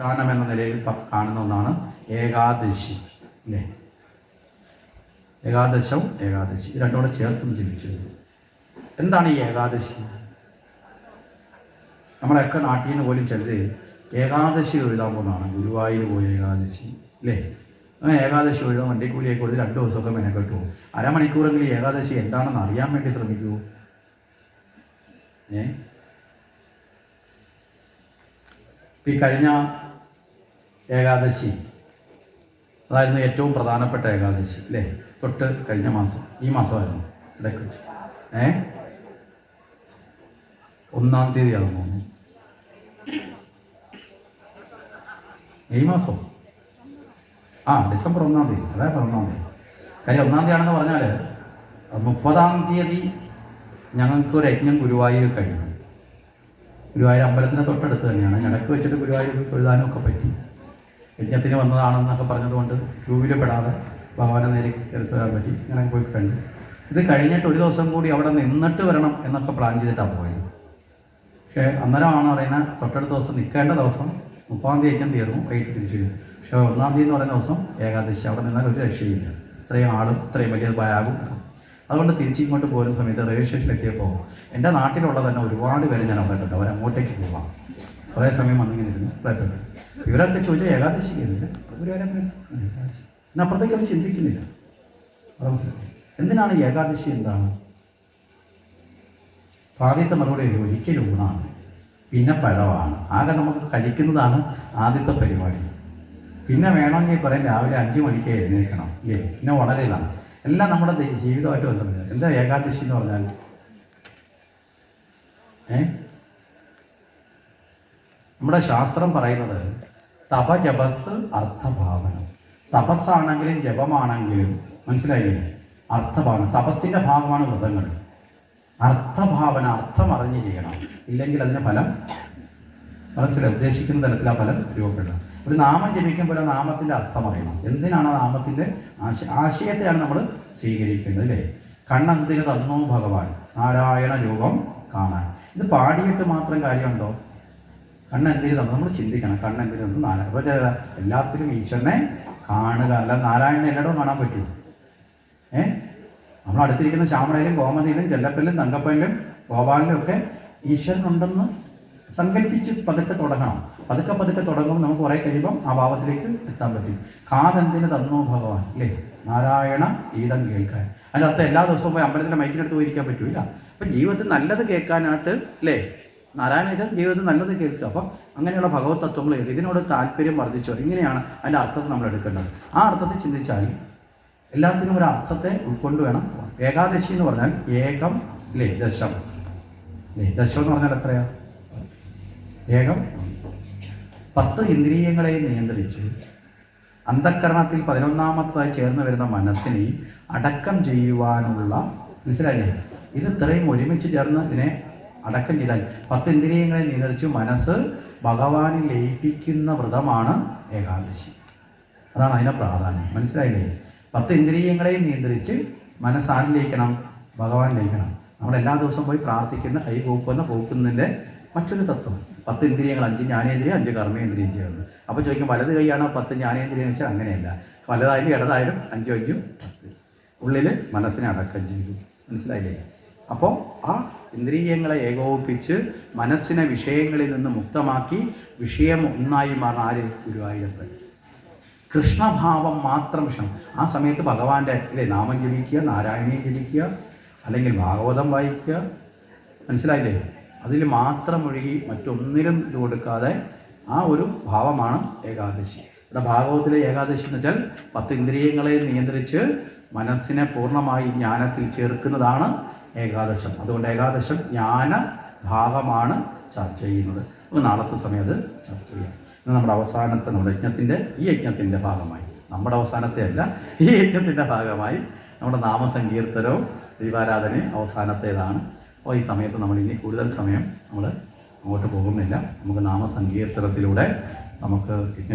അനുഷ്ഠാനം എന്ന നിലയിൽ കാണുന്ന ഒന്നാണ് ഏകാദശി അല്ലേ ഏകാദശം. ഏകാദശി രണ്ടോടെ ചേർത്തും ചിന്തിച്ചു എന്താണ് ഈ ഏകാദശി? നമ്മളൊക്കെ നാട്ടിൽ നിന്ന് പോലും ചിലർ ഏകാദശി എഴുതാൻ പോകുന്നതാണ് ഗുരുവായൂർ പോയി ഏകാദശി അല്ലേ അങ്ങനെ ഏകാദശി എഴുതാൻ വണ്ടിക്കൂലിയൊക്കെ കൊടുത്ത് രണ്ട് ദിവസമൊക്കെ മെനക്കെട്ടു. പോകും അരമണിക്കൂറെങ്കിലും ഏകാദശി എന്താണെന്ന് അറിയാൻ വേണ്ടി ശ്രമിക്കൂ. ഏ? ഈ കഴിഞ്ഞ ഏകാദശി. അതായിരുന്നു ഏറ്റവും പ്രധാനപ്പെട്ട ഏകാദശി അല്ലേ? തൊട്ട് കഴിഞ്ഞ മാസം ഈ മാസമായിരുന്നു ഇടയ്ക്ക് ഏ? ഒന്നാം തീയതിയാണ് തോന്നുന്നു. ഈ മാസം? ആ ഡിസംബർ ഒന്നാം തീയതി അതായത് ഒന്നാം തീയതി. കാര്യം ഒന്നാം തീയതി ആണെന്ന് പറഞ്ഞാൽ മുപ്പതാം തീയതി ഞങ്ങൾക്ക് ഒരു യജ്ഞം ഗുരുവായൂർ കഴിഞ്ഞു. ഗുരുവായൂർ അമ്പലത്തിന്റെ തൊട്ടടുത്ത് തന്നെയാണ്. ഞങ്ങൾക്ക് വെച്ചിട്ട് ഗുരുവായൂർ തൊഴുതാനും ഒക്കെ പറ്റി. യജ്ഞത്തിന് വന്നതാണെന്നൊക്കെ പറഞ്ഞതുകൊണ്ട് ക്യൂവിൽ പെടാതെ ഭഗവാനെ നേരി എടുത്തുകാൻ പറ്റി. ഇങ്ങനെ പോയി കണ്ടു. ഇത് കഴിഞ്ഞിട്ട് ഒരു ദിവസം കൂടി അവിടെ നിന്നിട്ട് വരണം എന്നൊക്കെ പ്ലാൻ ചെയ്തിട്ടാണ് പോയത്. പക്ഷേ അന്നേരമാണ് പറയുന്നത് തൊട്ടടുത്ത ദിവസം നിൽക്കേണ്ട ദിവസം മുപ്പാം തീയതി യജ്ഞം തീർന്നു വൈകിട്ട് തിരിച്ചു വരും. പക്ഷേ ഒന്നാം തീയതി എന്ന് പറയുന്ന ദിവസം ഏകാദശി അവിടെ നിന്നാൽ ഒരു രക്ഷയില്ല. ഇത്രയും ആളും ഇത്രയും വലിയ ബാഗും അതുകൊണ്ട് തിരിച്ചിങ്ങോട്ട് പോരുന്ന സമയത്ത് റെയിൽവേ സ്റ്റേഷനിലെത്തിയപ്പോൾ എന്റെ നാട്ടിലുള്ള തന്നെ ഒരുപാട് പേര് ഞാൻ അവിടെ കണ്ടു. അവരങ്ങോട്ടേക്ക് പോവാം. കുറേ സമയം വന്നിങ്ങനെ ഇരുന്നു. പ്ലേറ്റുണ്ട് ഇവരൊക്കെ ചോദിച്ചാൽ ഏകാദശിക്കുന്നില്ല ചെയ്യുന്നില്ല ഏകാദശി. എന്നാൽ അപ്പുറത്തേക്ക് അവർ ചിന്തിക്കുന്നില്ല. എന്തിനാണ് ഏകാദശി എന്താണ്? ആദ്യത്തെ മറുപടി ഒരു ഒരിക്കലും ഊണാണ്. പിന്നെ പഴമാണ്. ആകെ നമുക്ക് കഴിക്കുന്നതാണ് ആദ്യത്തെ പരിപാടി. പിന്നെ വേണമെങ്കിൽ പറയാൻ രാവിലെ അഞ്ച് മണിക്ക് എഴുന്നേൽക്കണം. ഇല്ലേ? പിന്നെ ഉണരലാണ് എല്ലാം നമ്മുടെ ജീവിതമായിട്ട് ബന്ധമില്ല എന്താ ഏകാദശി എന്ന് പറഞ്ഞാൽ ഏ? നമ്മുടെ ശാസ്ത്രം പറയുന്നത് തപ ജപസ് അർത്ഥഭാവനം. തപസ്സാണെങ്കിലും ജപമാണെങ്കിലും മനസ്സിലായില്ലേ? അർത്ഥഭാവന. തപസ്സിന്റെ ഭാഗമാണ് വ്രതങ്ങൾ. അർത്ഥഭാവന അർത്ഥം അറിഞ്ഞ് ചെയ്യണം. ഇല്ലെങ്കിൽ അതിന് ഫലം മനസ്സിലായി? ഉദ്ദേശിക്കുന്ന തരത്തിൽ ആ ഫലം രൂപപ്പെടണം ഒരു നാമം ജപിക്കുമ്പോൾ ആ നാമത്തിന്റെ അർത്ഥം അറിയണം. എന്തിനാണ് ആ നാമത്തിന്റെ ആശ ആശയത്തെയാണ് നമ്മൾ സ്വീകരിക്കുന്നത് അല്ലേ? കണ്ണെന്തിന് തന്നോ ഭഗവാൻ? നാരായണ രൂപം കാണാൻ. ഇത് പാടിയിട്ട് മാത്രം കാര്യമുണ്ടോ? കണ്ണെന്തിന് തന്നു നമ്മൾ ചിന്തിക്കണം. കണ്ണെന്തിന് തന്നു നാരായണ അപ്പോൾ എല്ലാത്തിലും ഈശ്വരനെ കാണുക. അല്ല നാരായണനെ എല്ലായിടവും കാണാൻ പറ്റുമോ? ഏ? നമ്മൾ അടുത്തിരിക്കുന്ന ശ്യാമളയിലും ഗോമതിയിലും ചെല്ലപ്പല്ലും തങ്കപ്പല്ലും ഗോപാലിലും ഒക്കെ ഈശ്വരനുണ്ടെന്ന് സങ്കല്പിച്ച് പതുക്കെ തുടങ്ങണം. പതുക്കെ പതുക്കെ തുടങ്ങുമ്പോൾ നമുക്ക് കുറേ കഴിയുമ്പം ആ ഭാവത്തിലേക്ക് എത്താൻ പറ്റും. കാതെന്തിന് തന്നു ഭഗവാൻ? അല്ലേ നാരായണ ഗീതം കേൾക്കാൻ. അതിന്റെ അർത്ഥം എല്ലാ ദിവസവും പോയി അമ്പലത്തിലെ മൈക്കിനടുത്ത് പോയിരിക്കാൻ പറ്റൂല. അപ്പം ജീവിതത്തിൽ നല്ലത് കേൾക്കാനായിട്ട് അല്ലേ നാരായണ ഗീതം ജീവിതത്തിൽ നല്ലത് കേൾക്കുക. അപ്പം അങ്ങനെയുള്ള ഭഗവത് തത്വങ്ങൾ. ഇതിനോട് താല്പര്യം വർദ്ധിച്ചോ? ഇങ്ങനെയാണ് അതിന്റെ അർത്ഥത്തെ നമ്മൾ എടുക്കേണ്ടത്. ആ അർത്ഥത്തെ ചിന്തിച്ചാൽ എല്ലാത്തിനും ഒരു അർത്ഥത്തെ ഉൾക്കൊണ്ട് വേണം ഏകാദശി എന്ന് പറഞ്ഞാൽ ഏകം ലേ ദശം. ലേ ദശം എന്ന് പറഞ്ഞാൽ എത്രയാ? ഏകം. പത്ത് ഇന്ദ്രിയങ്ങളെ നിയന്ത്രിച്ച് അന്ധക്കരണത്തിൽ പതിനൊന്നാമത്തതായി ചേർന്ന് വരുന്ന മനസ്സിനെ അടക്കം ചെയ്യുവാനുള്ള മനസ്സിലായില്ലേ? ഇത് ഇത്രയും ഒരുമിച്ച് ചേർന്ന് ഇതിനെ അടക്കം ചെയ്താൽ പത്ത് ഇന്ദ്രിയങ്ങളെ നിയന്ത്രിച്ച് മനസ്സ് ഭഗവാനിൽ ലയിപ്പിക്കുന്ന വ്രതമാണ് ഏകാദശി. അതാണ് അതിന്റെ പ്രാധാന്യം. മനസ്സിലായില്ലേ? പത്ത് ഇന്ദ്രിയങ്ങളെ നിയന്ത്രിച്ച് മനസ്സാരിൽ ലയിക്കണം? ഭഗവാൻ ലയിക്കണം. നമ്മൾ എല്ലാ ദിവസവും പോയി പ്രാർത്ഥിക്കുന്ന കൈ പോക്കുന്ന പോക്കുന്നതിന്റെ മറ്റൊരു തത്വം. പത്ത് ഇന്ദ്രിയങ്ങൾ അഞ്ച് ജ്ഞാനേന്ദ്രിയം അഞ്ച് കർമ്മേന്ദ്രിയം ചേർന്ന്. അപ്പോൾ ചോദിക്കും വലത് കൈയാണോ പത്ത് ജ്ഞാനേന്ദ്രിയം എന്ന് വെച്ചാൽ അങ്ങനെയല്ല. വലതായാലും ഇടതായാലും അഞ്ചും അഞ്ചും പത്ത് ഉള്ളിൽ മനസ്സിനെ അടക്കം ചെയ്തു. മനസ്സിലായില്ലേ? അപ്പോൾ ആ ഇന്ദ്രിയങ്ങളെ ഏകോപിപ്പിച്ച് മനസ്സിനെ വിഷയങ്ങളിൽ നിന്ന് മുക്തമാക്കി വിഷയം ഒന്നായി മാറുന്ന ആര്? ഗുരുവായൂരപ്പൻ. കൃഷ്ണഭാവം മാത്രം വിഷയം ആ സമയത്ത് ഭഗവാന്റെ അല്ലേ നാമം ജപിക്കുക നാരായണീയം ജപിക്കുക അല്ലെങ്കിൽ ഭാഗവതം വായിക്കുക. മനസ്സിലായില്ലേ? അതിൽ മാത്രം ഒഴുകി മറ്റൊന്നിലും ഇത് കൊടുക്കാതെ ആ ഒരു ഭാവമാണ് ഏകാദശി. ഇവിടെ ഭാഗവതത്തിലെ ഏകാദശി എന്ന് വെച്ചാൽ പത്ത് ഇന്ദ്രിയങ്ങളെ നിയന്ത്രിച്ച് മനസ്സിനെ പൂർണമായി ജ്ഞാനത്തിൽ ചേർക്കുന്നതാണ് ഏകാദശം. അതുകൊണ്ട് ഏകാദശം ജ്ഞാന ഭാഗമാണ് ചർച്ച ചെയ്യുന്നത്. അപ്പോൾ നാളത്തെ സമയം അത് ചർച്ച ചെയ്യാം. ഇന്ന് നമ്മുടെ അവസാനത്തെ നമ്മുടെ യജ്ഞത്തിന്റെ ഈ യജ്ഞത്തിന്റെ ഭാഗമായി. നമ്മുടെ അവസാനത്തെ അല്ല ഈ യജ്ഞത്തിന്റെ ഭാഗമായി നമ്മുടെ നാമസങ്കീർത്തനവും ദീപാരാധനയും അവസാനത്തേതാണ്. അപ്പോൾ ഈ സമയത്ത് നമ്മൾ ഇനി കൂടുതൽ സമയം നമ്മൾ അങ്ങോട്ട് പോകുന്നില്ല. നമുക്ക് നാമസങ്കീർത്തനത്തിലൂടെ നമുക്ക്